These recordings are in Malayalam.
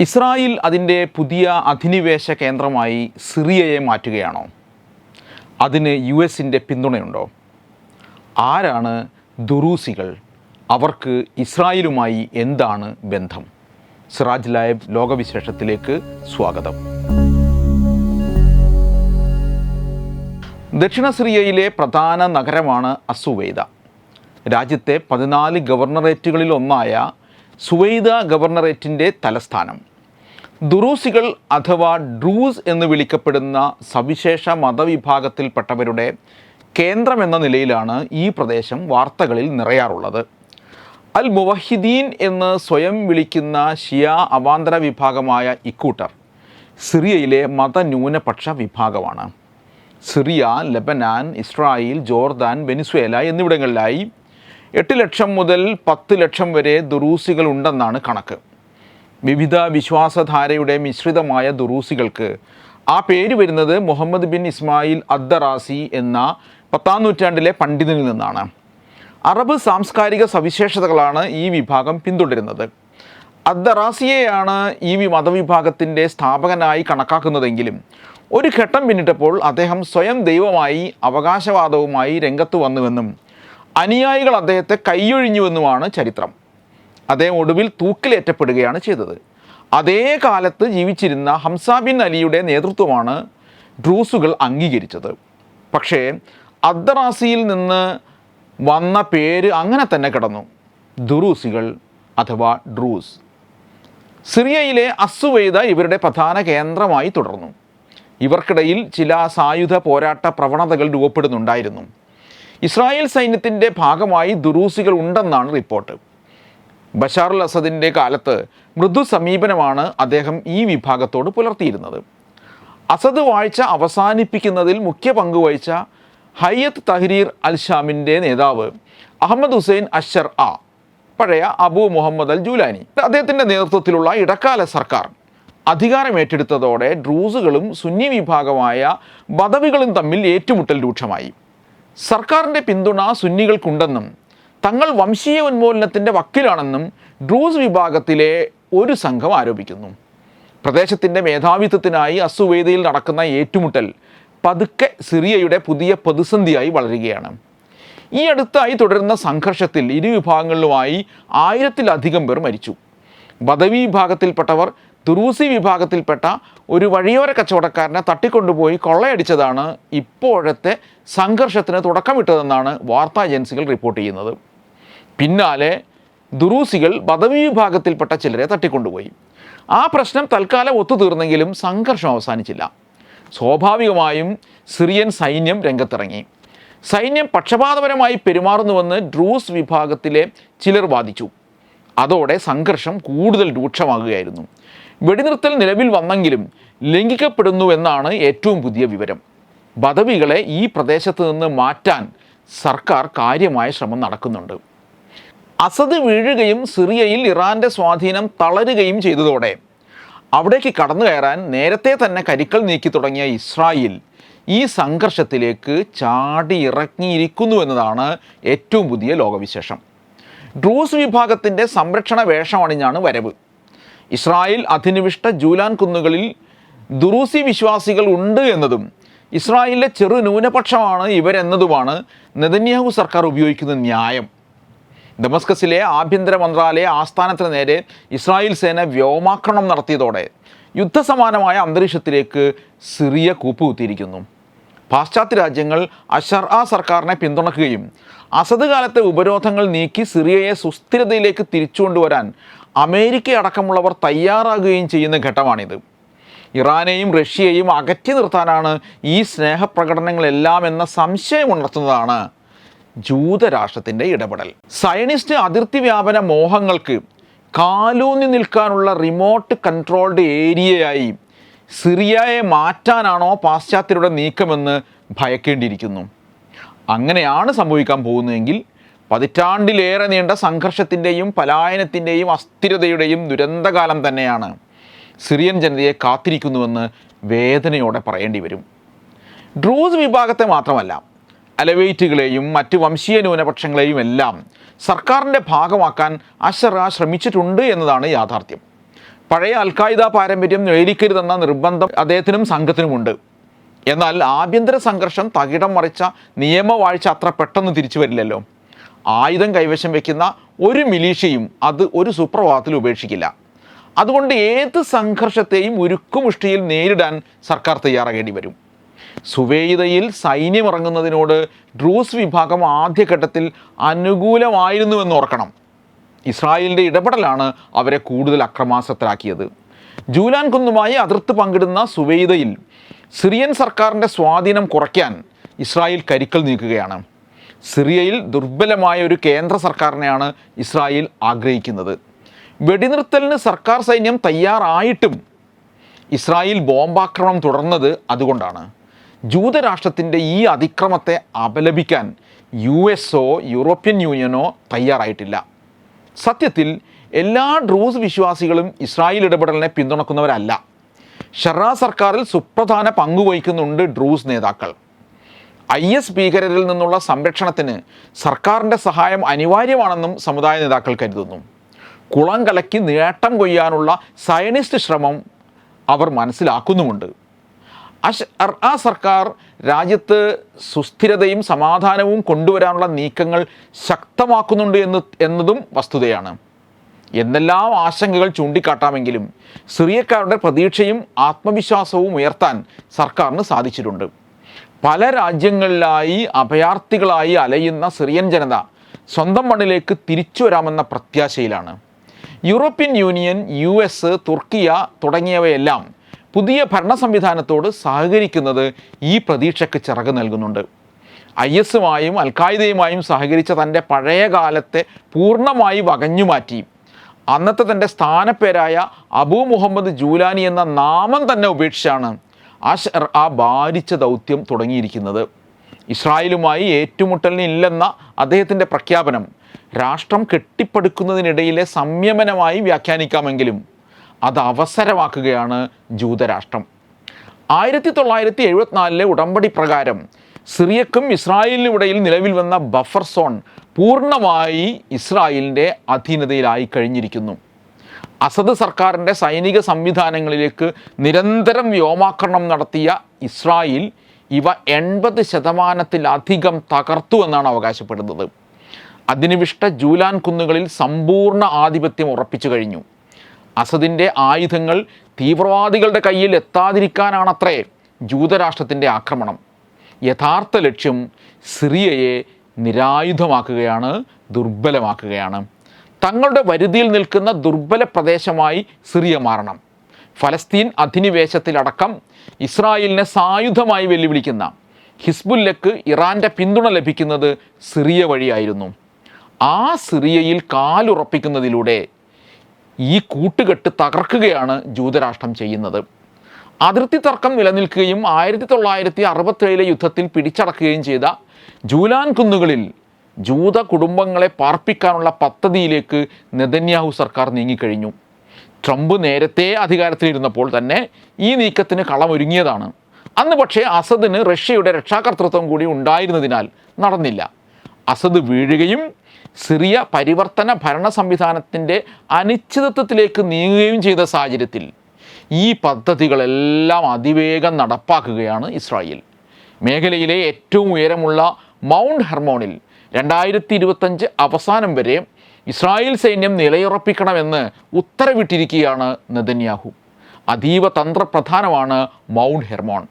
ഇസ്രായേൽ അതിന്റെ പുതിയ അധിനിവേശ കേന്ദ്രമായി സിറിയയെ മാറ്റുകയാണോ? അതിന് യു എസിന്റെ പിന്തുണയുണ്ടോ? ആരാണ് ദുറൂസികൾ? അവർക്ക് ഇസ്രായേലുമായി എന്താണ് ബന്ധം? സിറാജ് ലൈവ് ലോകവിശേഷത്തിലേക്ക് സ്വാഗതം. ദക്ഷിണ സിറിയയിലെ പ്രധാന നഗരമാണ് അസുവൈദ. രാജ്യത്തെ പതിനാല് ഗവർണറേറ്റുകളിൽ ഒന്നായ സുവൈദ ഗവർണറേറ്റിന്റെ തലസ്ഥാനം. ദുറൂസികൾ അഥവാ ഡ്രൂസ് എന്ന് വിളിക്കപ്പെടുന്ന സവിശേഷ മതവിഭാഗത്തിൽപ്പെട്ടവരുടെ കേന്ദ്രമെന്ന നിലയിലാണ് ഈ പ്രദേശം വാർത്തകളിൽ നിറയാറുള്ളത്. അൽ മുവഹിദീൻ എന്ന് സ്വയം വിളിക്കുന്ന ഷിയ അവാന്തര വിഭാഗമായ ഇക്കൂട്ടർ സിറിയയിലെ മതന്യൂനപക്ഷ വിഭാഗമാണ്. Syria Lebanon Israel Jordan Venezuela എന്നിവിടങ്ങളിലായി എട്ട് ലക്ഷം മുതൽ പത്ത് ലക്ഷം വരെ ദുറൂസികൾ ഉണ്ടെന്നാണ് കണക്ക്. വിവിധ വിശ്വാസധാരയുടെ മിശ്രിതമായ ദുറൂസികൾക്ക് ആ പേര് വരുന്നത് മുഹമ്മദ് ബിൻ ഇസ്മായിൽ അദ്ദറാസി എന്ന പത്താം നൂറ്റാണ്ടിലെ പണ്ഡിതനിൽ നിന്നാണ്. അറബ് സാംസ്കാരിക സവിശേഷതകളാണ് ഈ വിഭാഗം പിന്തുടരുന്നത്. അദ്ദറാസിയെയാണ് ഈ മതവിഭാഗത്തിന്റെ സ്ഥാപകനായി കണക്കാക്കുന്നതെങ്കിലും ഒരു ഘട്ടം പിന്നിട്ടപ്പോൾ അദ്ദേഹം സ്വയം ദൈവമായി അവകാശവാദവുമായി രംഗത്ത് വന്നുവെന്നും അനുയായികൾ അദ്ദേഹത്തെ കൈയൊഴിഞ്ഞുവെന്നുമാണ് ചരിത്രം. അദ്ദേഹം ഒടുവിൽ തൂക്കിലേറ്റപ്പെടുകയാണ് ചെയ്തത്. അതേ കാലത്ത് ജീവിച്ചിരുന്ന ഹംസ ബിൻ അലിയുടെ നേതൃത്വമാണ് ഡ്രൂസുകൾ അംഗീകരിച്ചത്. പക്ഷേ അദ്ദറാസിയിൽ നിന്ന് വന്ന പേര് അങ്ങനെ തന്നെ കിടന്നു. ദുറൂസികൾ അഥവാ ഡ്രൂസ്. സിറിയയിലെ അസുവൈദ ഇവരുടെ പ്രധാന കേന്ദ്രമായി തുടർന്നു. ഇവർക്കിടയിൽ ചില സായുധ പോരാട്ട പ്രവണതകൾ രൂപപ്പെടുന്നുണ്ടായിരുന്നു. ഇസ്രായേൽ സൈന്യത്തിന്റെ ഭാഗമായി ദുറൂസികൾ ഉണ്ടെന്നാണ് റിപ്പോർട്ട്. ബഷാർ അൽ അസദിന്റെ കാലത്ത് മൃദു സമീപനമാണ് അദ്ദേഹം ഈ വിഭാഗത്തോട് പുലർത്തിയിരുന്നത്. അസദ് വാഴ്ച അവസാനിപ്പിക്കുന്നതിൽ മുഖ്യ പങ്ക് വഹിച്ച ഹയ്യത്ത് തഹ്രീർ അൽ ഷാമിന്റെ നേതാവ് അഹമ്മദ് ഹുസൈൻ അഷർ ആ പഴയ അബു മുഹമ്മദ് അൽ ജൂലാനി. അദ്ദേഹത്തിന്റെ നേതൃത്വത്തിലുള്ള ഇടക്കാല സർക്കാർ അധികാരമേറ്റെടുത്തതോടെ ഡ്രൂസുകളും സുന്നി വിഭാഗമായ ബദവികളും തമ്മിൽ ഏറ്റുമുട്ടൽ രൂക്ഷമായി. സർക്കാരിന്റെ പിന്തുണ സുന്നികൾക്കുണ്ടെന്നും തങ്ങൾ വംശീയ ഉന്മൂലനത്തിന്റെ വക്കിലാണെന്നും ഡ്രൂസ് വിഭാഗത്തിലെ ഒരു സംഘം ആരോപിക്കുന്നു. പ്രദേശത്തിന്റെ മേധാവിത്വത്തിനായി അസുവേദയിൽ നടക്കുന്ന ഏറ്റുമുട്ടൽ പതുക്കെ സിറിയയുടെ പുതിയ പ്രതിസന്ധിയായി വളരുകയാണ്. ഈ അടുത്തായി തുടരുന്ന സംഘർഷത്തിൽ ഇരു വിഭാഗങ്ങളിലുമായി ആയിരത്തിലധികം പേർ മരിച്ചു. ബദവി വിഭാഗത്തിൽപ്പെട്ടവർ തുറൂസി വിഭാഗത്തിൽപ്പെട്ട ഒരു വഴിയോര കച്ചവടക്കാരനെ തട്ടിക്കൊണ്ടുപോയി കൊള്ളയടിച്ചതാണ് ഇപ്പോഴത്തെ സംഘർഷത്തിന് തുടക്കമിട്ടതെന്നാണ് വാർത്താ ഏജൻസികൾ റിപ്പോർട്ട് ചെയ്യുന്നത്. പിന്നാലെ ദുറൂസികൾ ബദവി വിഭാഗത്തിൽപ്പെട്ട ചിലരെ തട്ടിക്കൊണ്ടുപോയി. ആ പ്രശ്നം തൽക്കാലം ഒത്തുതീർന്നെങ്കിലും സംഘർഷം അവസാനിച്ചില്ല. സ്വാഭാവികമായും സിറിയൻ സൈന്യം രംഗത്തിറങ്ങി. സൈന്യം പക്ഷപാതപരമായി പെരുമാറുന്നുവെന്ന് ഡ്രൂസ് വിഭാഗത്തിലെ ചിലർ വാദിച്ചു. അതോടെ സംഘർഷം കൂടുതൽ രൂക്ഷമാകുകയായിരുന്നു. വെടിനിർത്തൽ നിലവിൽ വന്നെങ്കിലും ലംഘിക്കപ്പെടുന്നുവെന്നാണ് ഏറ്റവും പുതിയ വിവരം. ബദവികളെ ഈ പ്രദേശത്ത് നിന്ന് മാറ്റാൻ സർക്കാർ കാര്യമായ ശ്രമം നടക്കുന്നുണ്ട്. അസദ് വീഴുകയും സിറിയയിൽ ഇറാന്റെ സ്വാധീനം തളരുകയും ചെയ്തതോടെ അവിടേക്ക് കടന്നു കയറാൻ നേരത്തെ തന്നെ കരിക്കൽ നീക്കി തുടങ്ങിയ ഇസ്രായേൽ ഈ സംഘർഷത്തിലേക്ക് ചാടി ഇറങ്ങിയിരിക്കുന്നു എന്നതാണ് ഏറ്റവും പുതിയ ലോകവിശേഷം. ഡ്രൂസ് വിഭാഗത്തിന്റെ സംരക്ഷണ വേഷമണിഞ്ഞാണ് വരവ്. ഇസ്രായേൽ അധിനിവിഷ്ട ജൂലാൻ കുന്നുകളിൽ ദുറൂസി വിശ്വാസികൾ ഉണ്ട് എന്നതും ഇസ്രായേലിലെ ചെറു ന്യൂനപക്ഷമാണ് ഇവരെന്നതുമാണ് നെതന്യാഹു സർക്കാർ ഉപയോഗിക്കുന്ന ന്യായം. ദമസ്കസിലെ ആഭ്യന്തര മന്ത്രാലയ ആസ്ഥാനത്തിന് നേരെ ഇസ്രായേൽ സേന വ്യോമാക്രമണം നടത്തിയതോടെ യുദ്ധസമാനമായ അന്തരീക്ഷത്തിലേക്ക് സിറിയ കൂപ്പുകുത്തിയിരിക്കുന്നു. പാശ്ചാത്യ രാജ്യങ്ങൾ അഷർ ആ സർക്കാരിനെ പിന്തുണക്കുകയും അസദ് കാലത്തെ ഉപരോധങ്ങൾ നീക്കി സിറിയയെ സുസ്ഥിരതയിലേക്ക് തിരിച്ചുകൊണ്ടുവരാൻ അമേരിക്ക അടക്കമുള്ളവർ തയ്യാറാകുകയും ചെയ്യുന്ന ഘട്ടമാണിത്. ഇറാനെയും റഷ്യയെയും അകറ്റി നിർത്താനാണ് ഈ സ്നേഹപ്രകടനങ്ങളെല്ലാം എന്ന സംശയം ഉണർത്തുന്നതാണ് ജൂതരാഷ്ട്രത്തിന്റെ ഇടപെടൽ. സയനിസ്റ്റ് അതിർത്തി വ്യാപന മോഹങ്ങൾക്ക് കാലൂന്നി നിൽക്കാനുള്ള റിമോട്ട് കൺട്രോൾഡ് ഏരിയയായി സിറിയയെ മാറ്റാനാണോ പാശ്ചാത്യരുടെ നീക്കമെന്ന് ഭയക്കേണ്ടിയിരിക്കുന്നു. അങ്ങനെയാണ് സംഭവിക്കാൻ പോകുന്നതെങ്കിൽ പതിറ്റാണ്ടിലേറെ നീണ്ട സംഘർഷത്തിന്റെയും പലായനത്തിന്റെയും അസ്ഥിരതയുടെയും ദുരന്തകാലം തന്നെയാണ് സിറിയൻ ജനതയെ കാത്തിരിക്കുന്നുവെന്ന് വേദനയോടെ പറയേണ്ടി വരും. ഡ്രൂസ് വിഭാഗത്തെ മാത്രമല്ല അലവൈറ്റുകളെയും മറ്റ് വംശീയ ന്യൂനപക്ഷങ്ങളെയും എല്ലാം സർക്കാരിന്റെ ഭാഗമാക്കാൻ അഷറ ശ്രമിച്ചിട്ടുണ്ട് എന്നതാണ് യാഥാർത്ഥ്യം. പഴയ അൽഖായിദ പാരമ്പര്യം നേടിക്കരുതെന്ന നിർബന്ധം അദ്ദേഹത്തിനും സംഘത്തിനുമുണ്ട്. എന്നാൽ ആഭ്യന്തര സംഘർഷം തകിടം മറിച്ച നിയമവാഴ്ച അത്ര പെട്ടെന്ന് തിരിച്ചു വരില്ലല്ലോ. ആയുധം കൈവശം വയ്ക്കുന്ന ഒരു മിലീഷ്യയും അത് ഒരു സുപ്രഭാതത്തിൽ ഉപേക്ഷിക്കില്ല. അതുകൊണ്ട് ഏത് സംഘർഷത്തെയും ഉരുക്കുമുഷ്ടിയിൽ നേരിടാൻ സർക്കാർ തയ്യാറാകേണ്ടി വരും. സുവേദയിൽ സൈന്യമിറങ്ങുന്നതിനോട് ഡ്രൂസ് വിഭാഗം ആദ്യഘട്ടത്തിൽ അനുകൂലമായിരുന്നുവെന്ന് ഓർക്കണം. ഇസ്രായേലിന്റെ ഇടപെടലാണ് അവരെ കൂടുതൽ അക്രമാസക്തരാക്കിയത്. ജൂലാൻ കുന്നുമായി അതിർത്ത് പങ്കിടുന്ന സുവൈദയിൽ സിറിയൻ സർക്കാരിന്റെ സ്വാധീനം കുറയ്ക്കാൻ ഇസ്രായേൽ കരിക്കൽ നീക്കുകയാണ്. സിറിയയിൽ ദുർബലമായ ഒരു കേന്ദ്ര സർക്കാരിനെയാണ് ഇസ്രായേൽ ആഗ്രഹിക്കുന്നത്. വെടിനിർത്തലിന് സർക്കാർ സൈന്യം തയ്യാറായിട്ടും ഇസ്രായേൽ ബോംബാക്രമണം തുടർന്നത് അതുകൊണ്ടാണ്. ജൂതരാഷ്ട്രത്തിന്റെ ഈ അതിക്രമത്തെ അപലപിക്കാൻ യു എസോ യൂറോപ്യൻ യൂണിയനോ തയ്യാറായിട്ടില്ല. സത്യത്തിൽ എല്ലാ ഡ്രൂസ് വിശ്വാസികളും ഇസ്രായേൽ ഇടപെടലിനെ പിന്തുണക്കുന്നവരല്ല. ഷെറാ സർക്കാരിൽ സുപ്രധാന പങ്കുവഹിക്കുന്നുണ്ട് ഡ്രൂസ് നേതാക്കൾ. ഐ എസ് ഭീകരരിൽ നിന്നുള്ള സംരക്ഷണത്തിന് സർക്കാരിന്റെ സഹായം അനിവാര്യമാണെന്നും സമുദായ നേതാക്കൾ കരുതുന്നു. കുളം കലക്കി നേട്ടം കൊയ്യാനുള്ള സയനിസ്റ്റ് ശ്രമം അവർ മനസ്സിലാക്കുന്നുമുണ്ട്. അഷ് ആ സർക്കാർ രാജ്യത്ത് സുസ്ഥിരതയും സമാധാനവും കൊണ്ടുവരാനുള്ള നീക്കങ്ങൾ ശക്തമാക്കുന്നുണ്ട് എന്ന് എന്നതും വസ്തുതയാണ്. എന്നെല്ലാം ആശങ്കകൾ ചൂണ്ടിക്കാട്ടാമെങ്കിലും സിറിയക്കാരുടെ പ്രതീക്ഷയും ആത്മവിശ്വാസവും ഉയർത്താൻ സർക്കാരിന് സാധിച്ചിട്ടുണ്ട്. പല രാജ്യങ്ങളിലായി അഭയാർത്ഥികളായി അലയുന്ന സിറിയൻ ജനത സ്വന്തം മണ്ണിലേക്ക് തിരിച്ചു വരാമെന്ന പ്രത്യാശയിലാണ്. European Union U S Turkiye തുടങ്ങിയവയെല്ലാം പുതിയ ഭരണ സംവിധാനത്തോട് സഹകരിക്കുന്നത് ഈ പ്രതീക്ഷയ്ക്ക് ചിറക് നൽകുന്നുണ്ട്. ഐ എസുമായും അൽഖായിദയുമായും സഹകരിച്ച തന്റെ പഴയ കാലത്തെ പൂർണമായി വകഞ്ഞുമാറ്റി അന്നത്തെ തന്റെ സ്ഥാനപ്പേരായ അബൂ മുഹമ്മദ് ജൂലാനി എന്ന നാമം തന്നെ ഉപേക്ഷിച്ചാണ് അഷർ ആ ഭാരിച്ച ദൗത്യം തുടങ്ങിയിരിക്കുന്നത്. ഇസ്രായേലുമായി ഏറ്റുമുട്ടലിന് ഇല്ലെന്ന അദ്ദേഹത്തിന്റെ പ്രഖ്യാപനം രാഷ്ട്രം കെട്ടിപ്പടുക്കുന്നതിനിടയിലെ സംയമനമായി വ്യാഖ്യാനിക്കാമെങ്കിലും അത് അവസരമാക്കുകയാണ് ജൂതരാഷ്ട്രം. ആയിരത്തി തൊള്ളായിരത്തി എഴുപത്തിനാലിലെ ഉടമ്പടി പ്രകാരം സിറിയക്കും ഇസ്രായേലിനും ഇടയിൽ നിലവിൽ വന്ന ബഫർ സോൺ പൂർണമായി ഇസ്രായേലിന്റെ അധീനതയിലായി കഴിഞ്ഞിരിക്കുന്നു. അസദ് സർക്കാരിന്റെ സൈനിക സംവിധാനങ്ങളിലേക്ക് നിരന്തരം വ്യോമാക്രമണം നടത്തിയ ഇസ്രായേൽ ഇവ എൺപത് ശതമാനത്തിലധികം തകർത്തു എന്നാണ് അവകാശപ്പെടുന്നത്. അധിനിവിഷ്ട ജൂലാൻ കുന്നുകളിൽ സമ്പൂർണ ആധിപത്യം ഉറപ്പിച്ചു കഴിഞ്ഞു. അസദിന്റെ ആയുധങ്ങൾ തീവ്രവാദികളുടെ കയ്യിൽ എത്താതിരിക്കാനാണത്രേ ജൂതരാഷ്ട്രത്തിന്റെ ആക്രമണം. യഥാർത്ഥ ലക്ഷ്യം സിറിയയെ നിരായുധമാക്കുകയാണ് ദുർബലമാക്കുകയാണ്. തങ്ങളുടെ വരുതിയിൽ നിൽക്കുന്ന ദുർബല പ്രദേശമായി സിറിയ മാറണം. ഫലസ്തീൻ അധിനിവേശത്തിലടക്കം ഇസ്രായേലിനെ സായുധമായി വെല്ലുവിളിക്കുന്ന ഹിസ്ബുല്ലക്ക് ഇറാന്റെ പിന്തുണ ലഭിക്കുന്നത് സിറിയ വഴിയായിരുന്നു. ആ സിറിയയിൽ കാലുറപ്പിക്കുന്നതിലൂടെ ഈ കൂട്ടുകെട്ട് തകർക്കുകയാണ് ജൂതരാഷ്ട്രം ചെയ്യുന്നത്. അതിർത്തി തർക്കം നിലനിൽക്കുകയും ആയിരത്തി തൊള്ളായിരത്തി അറുപത്തേഴിലെ യുദ്ധത്തിൽ പിടിച്ചടക്കുകയും ചെയ്ത ജൂലാൻ കുന്നുകളിൽ ജൂത കുടുംബങ്ങളെ പാർപ്പിക്കാനുള്ള പദ്ധതിയിലേക്ക് നെതന്യാഹു സർക്കാർ നീങ്ങിക്കഴിഞ്ഞു. ട്രംപ് നേരത്തെ അധികാരത്തിലിരുന്നപ്പോൾ തന്നെ ഈ നീക്കത്തിന് കളമൊരുങ്ങിയതാണ്. അന്ന് പക്ഷേ അസദിന് റഷ്യയുടെ രക്ഷാകർത്തൃത്വം കൂടി ഉണ്ടായിരുന്നതിനാൽ നടന്നില്ല. അസദ് വീഴുകയും സിറിയ പരിവർത്തന ഭരണ സംവിധാനത്തിന്റെ അനിശ്ചിതത്വത്തിലേക്ക് നീങ്ങുകയും ചെയ്ത സാഹചര്യത്തിൽ ഈ പദ്ധതികളെല്ലാം അതിവേഗം നടപ്പാക്കുകയാണ് ഇസ്രായേൽ. മേഖലയിലെ ഏറ്റവും ഉയരമുള്ള മൗണ്ട് ഹെർമോണിൽ രണ്ടായിരത്തി ഇരുപത്തഞ്ച് അവസാനം വരെ ഇസ്രായേൽ സൈന്യം നിലയുറപ്പിക്കണമെന്ന് ഉത്തരവിട്ടിരിക്കുകയാണ് നെതന്യാഹു. അതീവ തന്ത്രപ്രധാനമാണ് മൗണ്ട് ഹെർമോൺ.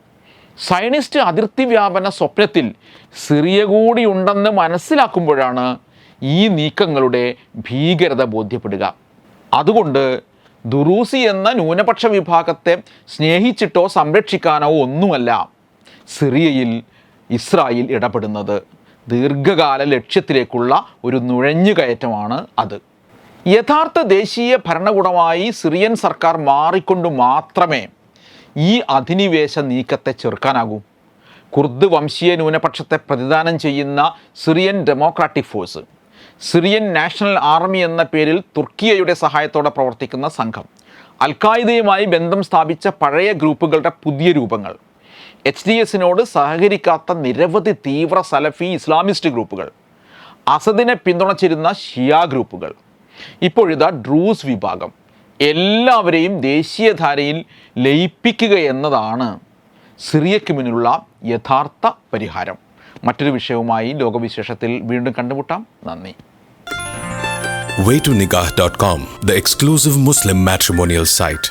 സയനിസ്റ്റ് അതിർത്തി വ്യാപന സ്വപ്നത്തിൽ സിറിയ കൂടി ഉണ്ടെന്ന് മനസ്സിലാക്കുമ്പോഴാണ് ഈ നീക്കങ്ങളുടെ ഭീകരത ബോധ്യപ്പെടുക. അതുകൊണ്ട് ദുറൂസി എന്ന ന്യൂനപക്ഷ വിഭാഗത്തെ സ്നേഹിച്ചിട്ടോ സംരക്ഷിക്കാനോ ഒന്നുമല്ല സിറിയയിൽ ഇസ്രായേൽ ഇടപെടുന്നത്. ദീർഘകാല ലക്ഷ്യത്തിലേക്കുള്ള ഒരു നുഴഞ്ഞുകയറ്റമാണ് അത്. യഥാർത്ഥ ദേശീയ ഭരണകൂടമായി സിറിയൻ സർക്കാർ മാറിക്കൊണ്ട് മാത്രമേ ഈ അധിനിവേശ നീക്കത്തെ ചെറുക്കാനാകൂ. കുർദ് വംശീയ ന്യൂനപക്ഷത്തെ പ്രതിദാനം ചെയ്യുന്ന Syrian Democratic Force Syrian National Army എന്ന പേരിൽ തുർക്കിയയുടെ സഹായത്തോടെ പ്രവർത്തിക്കുന്ന സംഘം അൽഖായിദയുമായി ബന്ധം സ്ഥാപിച്ച പഴയ ഗ്രൂപ്പുകളുടെ പുതിയ രൂപങ്ങൾ എച്ച് ഡി എസിനോട് സഹകരിക്കാത്ത നിരവധി തീവ്ര സലഫി ഇസ്ലാമിസ്റ്റ് ഗ്രൂപ്പുകൾ അസദിനെ പിന്തുണച്ചിരുന്ന ഷിയ ഗ്രൂപ്പുകൾ ഇപ്പോഴിതാ ഡ്രൂസ് വിഭാഗം എല്ലാവരെയും ദേശീയധാരയിൽ ലയിപ്പിക്കുക എന്നതാണ് സിറിയയ്ക്ക് മുന്നിലുള്ള യഥാർത്ഥ പരിഹാരം. മറ്റൊരു വിഷയവുമായി ലോകവിശേഷത്തിൽ വീണ്ടും കണ്ടുമുട്ടാം. നന്ദി. Waytonikah.com, the exclusive Muslim matrimonial site.